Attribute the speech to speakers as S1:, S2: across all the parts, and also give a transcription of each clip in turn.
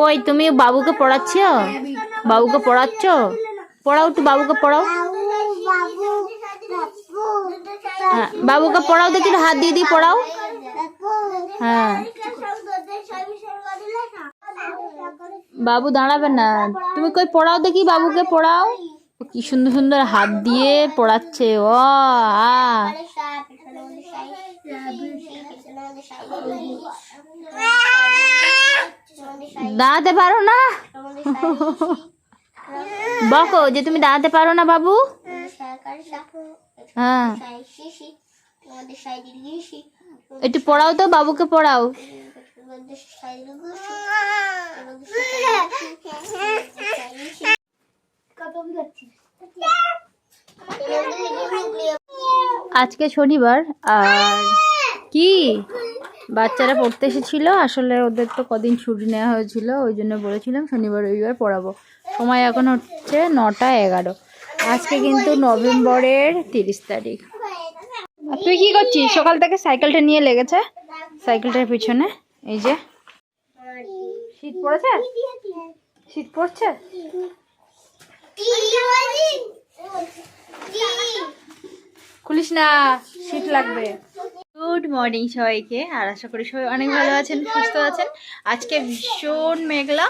S1: কই, তুমি বাবুকে পড়াচ্ছ? বাবুকে পড়াচ্ছ? পড়াও একটু, বাবুকে পড়াও। হ্যাঁ বাবুকে পড়াও দেখি হাত দিয়ে দিয়ে পড়াও। হ্যাঁ। বাবু দাঁড়াবে না। তুমি কই, পড়াও দেখি, বাবুকে পড়াও। কি সুন্দর সুন্দর হাত দিয়ে পড়াচ্ছে, ও, আ। দাঁড়াতে পারো না? বকো যে তুমি দাঁড়াতে পারো না বাবু। হ্যাঁ। একটু পড়াও তো বাবুকে পড়াও। আজকে শনিবার আর কি? বাচ্চারা পড়তে এসেছিল, আসলে ওদের তো কদিন ছুটি নেওয়া হয়েছিল, ওই জন্য বলেছিলাম শনিবার, রবিবার পড়াবো। সময় এখন হচ্ছে নটা এগারো। আজকে কিন্তু নভেম্বরের তিরিশ তারিখ। তুই কি করছিস? সকাল থেকে সাইকেলটা নিয়ে লেগেছে? সাইকেলটার পিছনে, এই যে। শীত পড়েছে? শীত পড়ছে? খুলিস না, শীত লাগবে। গুড মর্নিং সবাইকে, আর আশা করি সবাই অনেক ভালো আছেন, সুস্থ আছেন। আজকে ভীষণ মেঘলা,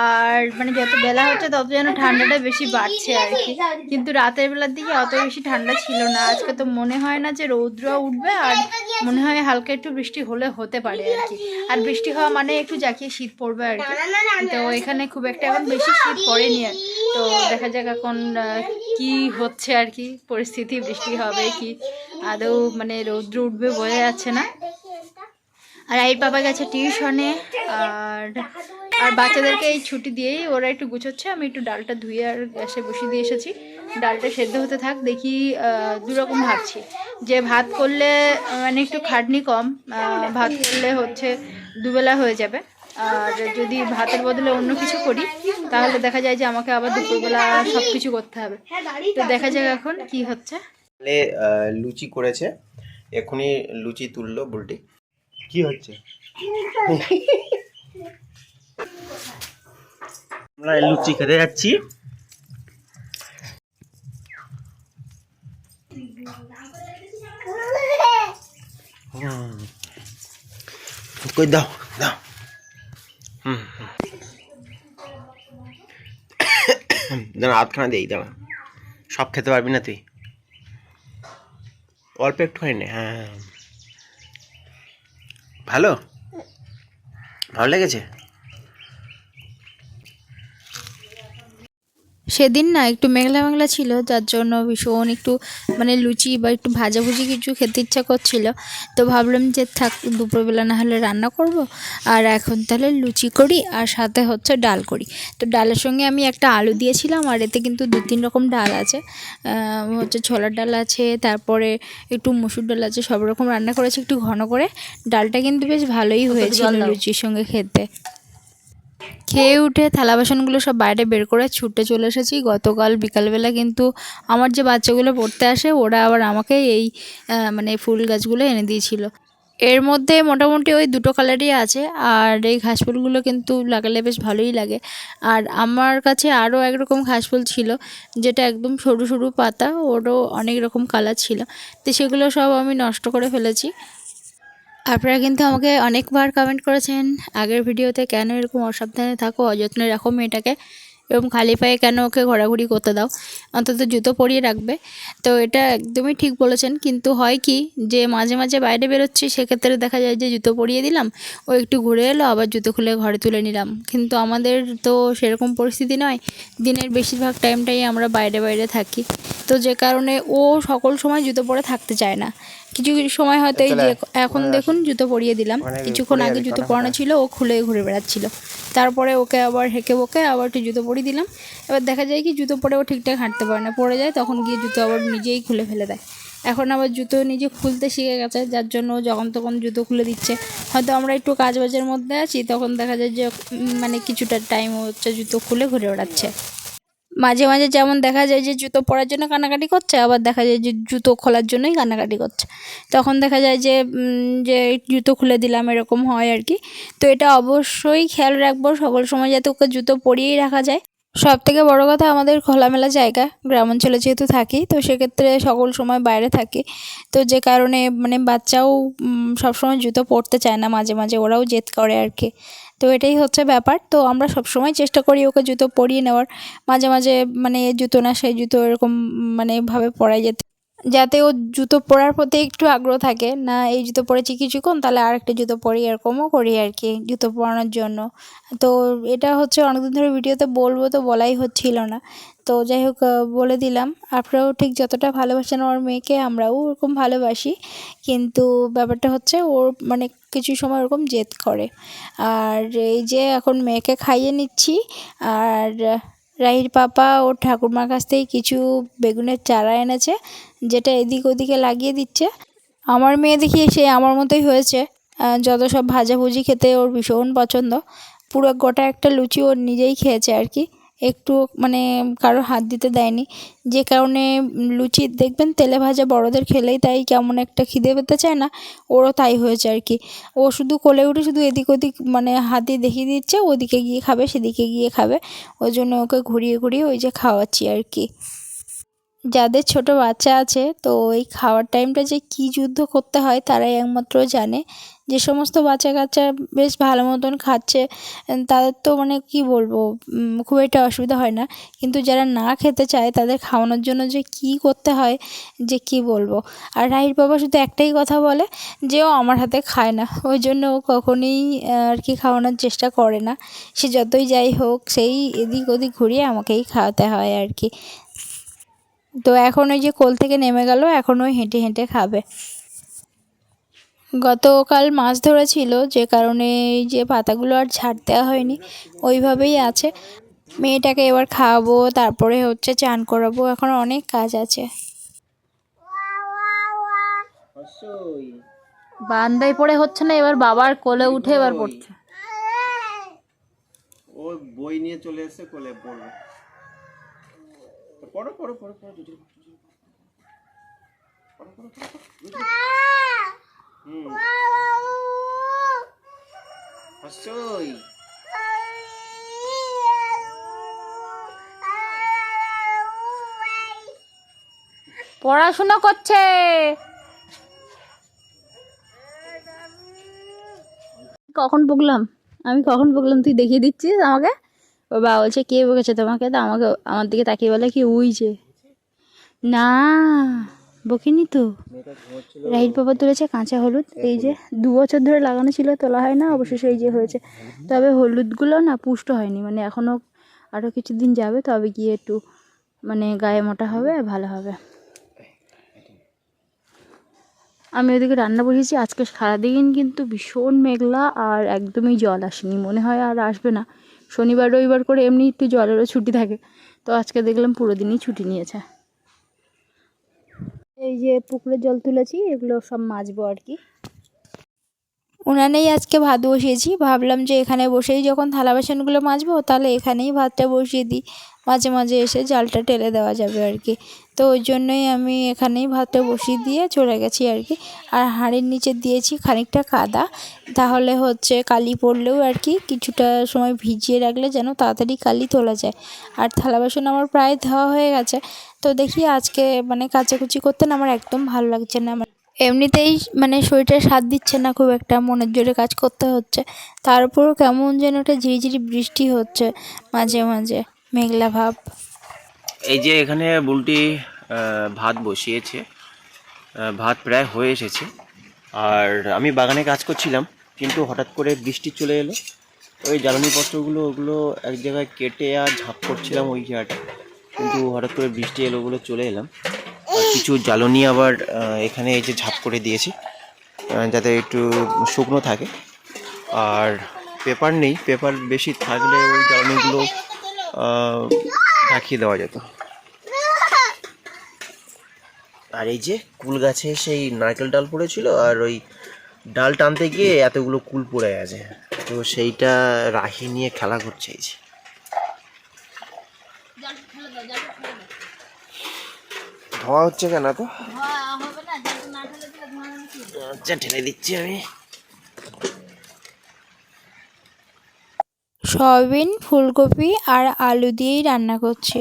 S1: আর মানে যত বেলা হচ্ছে তত যেন ঠান্ডাটা বেশি বাড়ছে আর কি। কিন্তু রাতের বেলার দিকে অত বেশি ঠান্ডা ছিল না। আজকে তো মনে হয় না যে রৌদ্র উঠবে, আর মনে হয় হালকা একটু বৃষ্টি হলে হতে পারে আর কি। আর বৃষ্টি হওয়া মানে একটু জাকিয়ে শীত পড়বে আর কি। তো এখানে খুব একটা এখন বেশি শীত পড়েনি আর। তো দেখা যাক এখন কি হচ্ছে আর কি, পরিস্থিতি, বৃষ্টি হবে কি। আদৌ মানে রৌদ্র উঠবে বোঝা যাচ্ছে না। আর এই বাবা গেছে টিউশনে, আর আর বাচ্চাদেরকে এই ছুটি দিয়েই ওরা একটু গুছোচ্ছে। আমি একটু ডালটা ধুয়ে আর গ্যাসে বসিয়ে দিয়ে এসেছি। ডালটা সেদ্ধ হতে থাক, দেখি দুরকম ভাবছি। যে ভাত করলে মানে একটু খাটনি কম ভাত করলে হচ্ছে দুবেলা হয়ে যাবে। আর যদি ভাতের বদলে অন্য কিছু করি, তাহলে দেখা যায় যে আমাকে আবার দুপুরবেলা সব কিছু করতে হবে। তো দেখা যাক এখন কি হচ্ছে।
S2: লুচি করেছে। এখনই লুচি তুললো বুলটি। কি হচ্ছে? আমরা লুচি খেতে যাচ্ছি। দাও দাও। হুম আধখানা দেই, দাঁড়া। সব খেতে পারবি না তুই। অল্প একটু হয়নি হ্যাঁ। ভালো? ভালো লেগেছে?
S1: সেদিন না একটু মেঘলা মেঘলা ছিল যার জন্য ভীষণ একটু মানে লুচি বা একটু ভাজাভুজি কিছু খেতে ইচ্ছা করছিল। তো ভাবলাম যে থাক দুপুরবেলা না হলে রান্না করব। আর এখন তাহলে লুচি করি আর সাথে হচ্ছে ডাল করি। তো ডালের সঙ্গে আমি একটা আলু দিয়েছিলাম আর এতে কিন্তু দু তিন রকম ডাল আছে। হচ্ছে ছোলার ডাল আছে তারপরে একটু মসুর ডাল আছে সব রকম রান্না করেছি একটু ঘন করে। ডালটা কিন্তু বেশ ভালোই হয়েছিল লুচির সঙ্গে খেতে। খেয়ে উঠে থালা বাসনগুলো সব বাইরে বের করে ছুটে চলে এসেছি। গতকাল বিকালবেলা কিন্তু আমার যে বাচ্চাগুলো পড়তে আসে, ওরা আবার আমাকে এই মানে ফুল গাছগুলো এনে দিয়েছিল। এর মধ্যে মোটামুটি ওই দুটো কালারই আছে, আর এই ঘাসফুলগুলো কিন্তু লাগালে বেশ ভালোই লাগে। আর আমার কাছে আরও একরকম ঘাসফুল ছিল, যেটা একদম সরু সরু পাতা, ওরও অনেক রকম কালার ছিল। তো সেগুলো সব আমি নষ্ট করে ফেলেছি। আপনারা কিন্তু আমাকে অনেকবার কমেন্ট করেছেন, আগের ভিডিওতে কেন এরকম অসাবধানে থাকো, অযত্নে রাখো মেয়েটাকে এরকম খালি পায়ে কেন ওকে ঘোরাঘুরি করতে দাও? অন্তত জুতো পরিয়ে রাখবে। তো এটা একদমই ঠিক বলেছেন, কিন্তু হয় কি যে মাঝে মাঝে বাইরে বেরোচ্ছি, সেক্ষেত্রে দেখা যায় যে জুতো পরিয়ে দিলাম, ও একটু ঘুরে এলো, আবার জুতো খুলে ঘরে তুলে নিলাম। কিন্তু আমাদের তো সেরকম পরিস্থিতি নয়, দিনের বেশিরভাগ টাইমটাই আমরা বাইরে বাইরে থাকি। তো যে কারণে ও সকল সময় জুতো পরে থাকতে চায় না। কিছু কিছু সময় হয়তো এই যে এখন দেখুন জুতো পরিয়ে দিলাম। কিছুক্ষণ আগে জুতো পরানো ছিল ও খুলে ঘুরে বেড়াচ্ছিল। তারপরে ওকে আবার হেঁকে বকে আবার একটু জুতো পরিয়ে দিলাম। এবার দেখা যায় কি জুতো পরে ও ঠিকঠাক হাঁটতে পারে না। পড়ে যায় তখন গিয়ে জুতো আবার নিজেই খুলে ফেলে দেয়। এখন আবার জুতো নিজে খুলতে শিখে গেছে যার জন্য ও যখন তখন জুতো খুলে দিচ্ছে। হয়তো আমরা একটু কাজ বাজের মধ্যে আছি তখন দেখা যায় যে মানে কিছুটা টাইম হচ্ছে জুতো খুলে ঘুরে বেড়াচ্ছে। মাঝে মাঝে যেমন দেখা যায় যে জুতো পরার জন্য কান্নাকাটি করছে, আবার দেখা যায় যে জুতো খোলার জন্যই কান্নাকাটি করছে। তখন দেখা যায় যে যে জুতো খুলে দিলাম এরকম হয় আর কি। তো এটা অবশ্যই খেয়াল রাখব, সকল সময় যাতে ওকে জুতো পরিয়েই রাখা যায়। সব থেকে বড় কথা আমাদের খোলামেলা জায়গা, গ্রাম অঞ্চলে যেহেতু থাকি, তো সেক্ষেত্রে সকল সময় বাইরে থাকি। তো যে কারণে মানে বাচ্চাও সবসময় জুতো পরতে চায় না, মাঝে মাঝে ওরাও জেদ করে আর কি। তো এটাই হচ্ছে ব্যাপার। তো আমরা সবসময় চেষ্টা করি ওকে জুতো পরিয়ে নেওয়ার। মাঝে মাঝে মানে জুতো না, সেই জুতো এরকম মানে ভাবে পরাই যেতে। যাতে ও জুতো পরার প্রতি একটু আগ্রহ থাকে, না এই জুতো পরেছি কিছুক্ষণ, তাহলে আর একটা জুতো পরি, এরকমও করি আর কি জুতো পরানোর জন্য। তো এটা হচ্ছে অনেকদিন ধরে ভিডিওতে বলব, তো বলাই হচ্ছিল না। তো যাই হোক বলে দিলাম, আপনারাও ঠিক যতটা ভালোবাসেন ওর মেয়েকে, আমরাও ওরকম ভালোবাসি। কিন্তু ব্যাপারটা হচ্ছে ওর মানে কিছু সময় ওরকম জেদ করে। আর এই যে এখন মেয়েকে খাইয়ে নিচ্ছি, আর রাহির পাপা ও ঠাকুরমার কাছ থেকে কিছু বেগুনের চারা এনেছে, যেটা এদিক ওদিকে লাগিয়ে দিচ্ছে। আমার মেয়ে দেখি সে আমার মতোই হয়েছে। যত সব ভাজাভুজি খেতে ওর ভীষণ পছন্দ। পুরো গোটা একটা লুচি ওর নিজেই খেয়েছে আর কি। একটু মানে কারও হাত দিতে দেয়নি। যে কারণে লুচি দেখবেন তেলে ভাজা বড়দের খেলেই তাই কেমন একটা খিদে পেতে চায় না, ওরও তাই হয়েছে আর কি। ও শুধু কোলে উঠে শুধু এদিক ওদিক মানে হাত দিয়ে দেখিয়ে দিচ্ছে, ওদিকে গিয়ে খাবে, সেদিকে গিয়ে খাবে। ওই জন্য ওকে ঘুরিয়ে ঘুরিয়ে ওই যে খাওয়াচ্ছি আর কি। যাদের ছোট বাচ্চা আছে, তো ওই খাওয়ার টাইমটা যে কী যুদ্ধ করতে হয়, তারাই একমাত্র জানে। যে সমস্ত বাচ্চা কাচ্চা বেশ ভালো মতন খাচ্ছে তাদের তো মানে কি বলব খুব একটা অসুবিধা হয় না। কিন্তু যারা না খেতে চায়, তাদের খাওয়ানোর জন্য যে কী করতে হয়, যে কি বলব। আর রাহির বাবা শুধু একটাই কথা বলে যে, ও আমার হাতে খায় না। ওই জন্য ও কখনোই আর কি খাওয়ানোর চেষ্টা করে না। সে যতই যাই হোক, সেই এদিক ওদিক ঘুরিয়ে আমাকেই খাওয়াতে হয় আর কি। তো এখন ওই যে কোল থেকে নেমে গেল, এখন ওই হেঁটে হেঁটে খাবে। গতকাল মাছ ধরেছিল যে কারণে এই যে পাতাগুলো আর ঝাড় দেওয়া হয়নি ওইভাবেই আছে মেয়েটাকে এবার খাওয়াবো তারপরে হচ্ছে চান করাবো এখন অনেক কাজ আছে বান্দায় পড়ে হচ্ছে না এবার বাবার কোলে উঠে এবার পড়ছে
S2: ও বই নিয়ে চলে এসেছে কোলে পড়বে পড়ো পড়ো পড়ো পড়ো পড়ো, পড়ো। পড়ো, পড়ো, হুম।
S1: পড়াশোনা করছে। কখন বকলাম? আমি কখন বকলাম তুই দেখিয়ে দিচ্ছিস আমাকে? ও বা বলছে কে বকেছে তোমাকে? তো আমাকে আমার দিকে তাকিয়ে বলে কি উই যে। না। বকিনি তো? রাহির বাবা তুলেছে কাঁচা হলুদ। এই যে দু বছর ধরে লাগানো ছিল তোলা হয় না অবশেষে এই যে হয়েছে। তবে হলুদগুলো না পুষ্ট হয়নি মানে এখনও আরও কিছুদিন যাবে তবে গিয়ে একটু মানে গায়ে মোটা হবে ভালো হবে। আমি ওদিকে রান্না বসেছি আজকে সারাদিন কিন্তু ভীষণ মেঘলা আর একদমই জল আসেনি মনে হয় আর আসবে না। শনিবার রবিবার করে এমনি একটু জলেরও ছুটি থাকে। তো আজকে দেখলাম পুরো দিনই ছুটি নিয়েছে। এই যে পুকুরের জল তুলেছি, এগুলো সব মাজবো আর কি। উনানেই আজকে ভাত বসিয়েছি। ভাবলাম যে এখানে বসেই যখন থালা বাসনগুলো মাজবো, তাহলে এখানেই ভাতটা বসিয়ে দিই। মাঝে মাঝে এসে জালটা টেলে দেওয়া যাবে আর কি। তো ওই জন্যই আমি এখানেই ভাতটা বসিয়ে দিয়ে চলে গেছি আর কি। আর হাঁড়ির নিচে দিয়েছি খানিকটা কাদা। তাহলে হচ্ছে কালি পড়লেও আর কি কিছুটা সময় ভিজিয়ে রাখলে যেন তাড়াতাড়ি কালি তোলা যায়। আর থালা বাসন আমার প্রায় ধোয়া হয়ে গেছে। তো দেখি আজকে মানে কাচাকুচি করতে না আমার একদম ভালো লাগছে না। আমার এমনিতেই মানে শরীরটা সাথ দিচ্ছে না খুব একটা, মনের জোরে কাজ করতে হচ্ছে। তার উপরও কেমন যেন একটা ঝিরিঝিরি বৃষ্টি হচ্ছে মাঝে মাঝে, মেঘলা ভাব।
S2: এই যে এখানে বুলটি ভাত বসিয়েছে। ভাত প্রায় হয়ে এসেছে। আর আমি বাগানে কাজ করছিলাম, কিন্তু হঠাৎ করে বৃষ্টি চলে এলো। ওই জ্বালানি পত্রগুলো, ওগুলো এক জায়গায় কেটে আর ঝাঁপ করছিলাম ওই জায়গাটা। কিন্তু হঠাৎ করে বৃষ্টি এলো বলে চলে এলাম। কিছু জ্বালানি আবার এখানে এই যে ঝাঁপ করে দিয়েছি যাতে একটু শুকনো থাকে। আর পেপার নেই, পেপার বেশি থাকলে ওই জ্বালানিগুলো ঢাকিয়ে দেওয়া যেত। আর এই যে কুল গাছে সেই নারকেল ডাল পড়েছিল আর ওই ডাল টানতে গিয়ে এতগুলো কুল পড়ে গেছে। তো সেইটা রাহি নিয়ে খেলা করছে এই যে। ধোয়া হচ্ছে কেন তো আচ্ছা ঠেলে দিচ্ছি আমি।
S1: সয়াবিন ফুলকপি আর আলু দিয়েই রান্না করছি।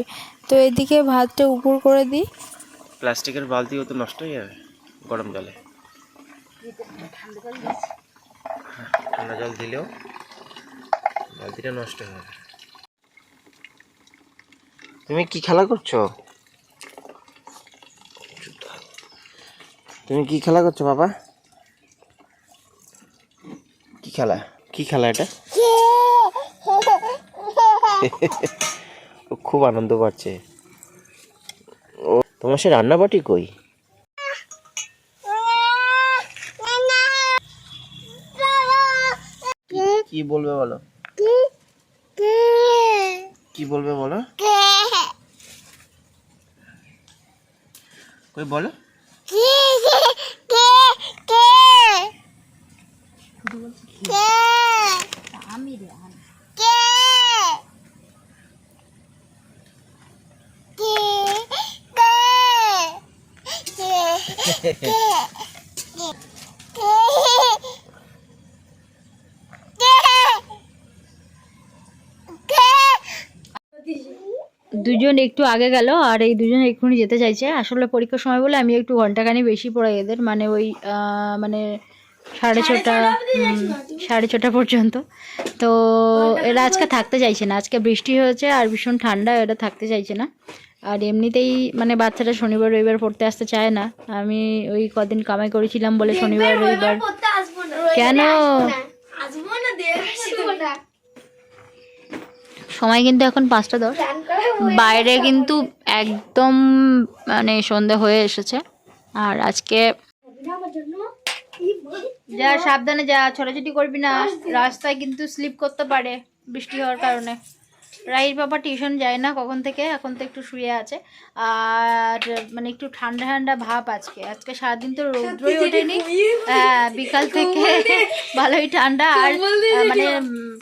S1: তো এদিকে ভাতটা উপর করে দিই।
S2: প্লাস্টিকের বালতিও তো নষ্ট হয়ে যাবে গরম জলে। ঠান্ডা জল দিলেও বালতিটা নষ্ট হয়ে যাবে তুমি কি খেলা করছ? তুমি কি খেলা করছ বাবা? কি খেলা? কি খেলা এটা? ও খুব আনন্দ পাচ্ছে ও তোমার সে রান্নাবাটি কই? কি বলবে বলো? কি বলবে বলো? কই বলো?
S1: দুজন একটু আগে গেল আর এই দুজন এক্ষুনি যেতে চাইছে। আসলে পরীক্ষার সময় বলে আমি একটু ঘন্টাখানি বেশি পড়াই এদের মানে ওই মানে সাড়ে ছটা সাড়ে ছটা পর্যন্ত। তো এরা আজকে থাকতে চাইছে না আজকে বৃষ্টি হয়েছে আর ভীষণ ঠান্ডা এরা থাকতে চাইছে না। আর এমনিতেই মানে বাচ্চারা শনিবার রবিবার পড়তে আসতে চায় না। আমি ওই কদিন কামাই করেছিলাম বলে শনিবার রবিবার। কেন? সময় কিন্তু এখন পাঁচটা দশ। বাইরে কিন্তু একদম মানে সন্ধে হয়ে এসেছে। আর আজকে যা সাবধানে যা ছোটাছুটি করবি না। রাস্তায় কিন্তু স্লিপ করতে পারে বৃষ্টি হওয়ার কারণে। রাইর বাবা টিউশন যায় না কখন থেকে? এখন তো একটু শুয়ে আছে। আর মানে একটু ঠান্ডা ঠান্ডা ভাব আজকে। আজকে সারাদিন তো রৌদ্রই ওঠেনি। হ্যাঁ বিকাল থেকে ভালোই ঠান্ডা। আর মানে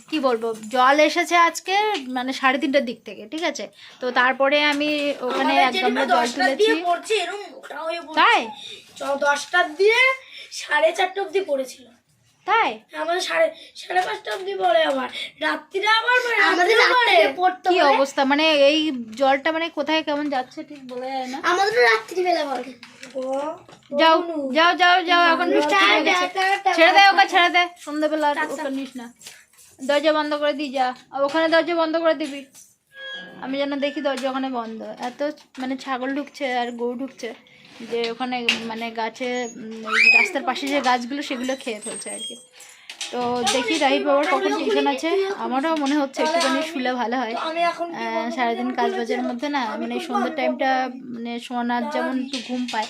S1: কি বলব? জল এসেছে আজকে মানে সাড়ে তিনটার দিক থেকে ঠিক আছে? তো তারপরে আমি ওখানে একদম গামলা জল তুলেছি। তাই?
S3: দশটার দিয়ে সাড়ে চারটে অবধি পড়েছিল।
S1: তাই?
S3: আমাদের সাড়ে সাড়ে পাঁচটা অবধি পড়ে আবার রাত্রিরে আবার আমাদের রাত্রিরে পড়তে
S1: কি অবস্থা? মানে এই জলটা মানে কোথায় কেমন যাচ্ছে ঠিক বোঝা যায় না।
S3: আমাদের রাত্রিবেলা পড়ে।
S1: যাও যাও যাও যাও এখন ছেড়ে দে ওকে ছেড়ে দে। সন্ধ্যাবেলা ওকে নিস না। দরজা বন্ধ করে দি যা। ওখানে দরজা বন্ধ করে দিবি। আমি যেন দেখি দরজা ওখানে বন্ধ। এত মানে ছাগল ঢুকছে আর গরু ঢুকছে যে ওখানে মানে গাছে রাস্তার পাশে যে গাছগুলো সেগুলো খেয়ে ফেলছে আর কি। তো দেখি রাহিব বাবার কখন টিউশন আছে। আমারও মনে হচ্ছে একটুখানি শুলে ভালো হয়। সারাদিন কাজ বাজের মধ্যে না মানে সন্ধ্যার টাইমটা মানে সোনার যেমন একটু ঘুম পায়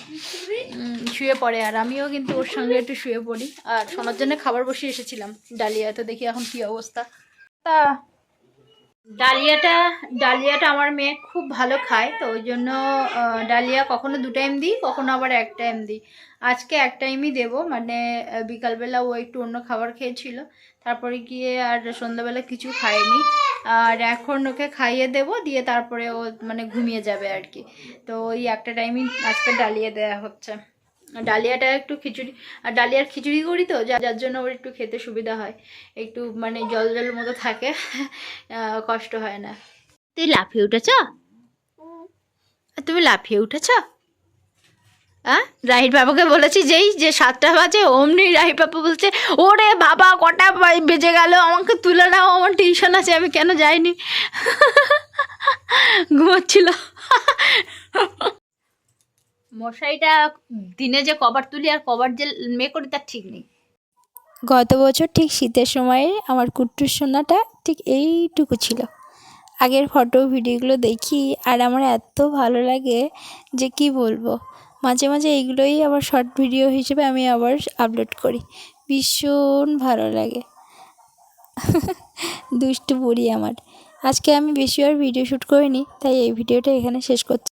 S1: শুয়ে পড়ে। আর আমিও কিন্তু ওর সঙ্গে একটু শুয়ে পড়ি। আর সোনার জন্য খাবার বসিয়ে এসেছিলাম। ডালিয়া, তো দেখি এখন কি অবস্থা। তা ডালিয়াটা ডালিয়াটা আমার মেয়ে খুব ভালো খায়, তো ওই জন্য ডালিয়া কখনো দু টাইম দিই, কখনো আবার এক টাইম দিই। আজকে এক টাইমই দেবো মানে বিকালবেলা ও একটু অন্য খাবার খেয়েছিল, তারপরে গিয়ে আর সন্ধ্যাবেলা কিছু খায়নি। আর এখন ওকে খাইয়ে দেবো, দিয়ে তারপরে ও মানে ঘুমিয়ে যাবে আর কি। তো ওই একটা টাইমই আজকে ডালিয়া দেওয়া হচ্ছে। ডালিয়াটা একটু খিচুড়ি, আর ডালিয়ার খিচুড়ি করি তো যার জন্য ওর একটু খেতে সুবিধা হয়। একটু মানে জল জল মতো থাকে কষ্ট হয় না। তুই লাফিয়ে উঠেছ? তুমি লাফিয়ে উঠেছ? হ্যাঁ রাহির বাবাকে বলেছি, যেই যে সাতটা বাজে, অমনি রাহির বাবা বলছে, ওরে বাবা, কটা বেজে গেল, আমাকে তুলে নাও, আমার টিউশন আছে, আমি কেন যাইনি? ঘুমাচ্ছিল। মশারিটা দিনে যে কভার তুলি আর কভার যে মে করি, তার ঠিক নেই। গত বছর ঠিক শীতের সময়ে আমার কুট্টুর সোনাটা ঠিক এইটুকু ছিল। আগের ফটো, ভিডিওগুলো দেখি আর আমার এত ভালো লাগে যে কি বলব। মাঝে মাঝে এইগুলোই আবার শর্ট ভিডিও হিসেবে আমি আবার আপলোড করি। ভীষণ ভালো লাগে। দুষ্টু বুড়ি আমার। আজকে আমি বেশি আর ভিডিও শ্যুট করিনি, তাই এই ভিডিওটা এখানে শেষ করছি।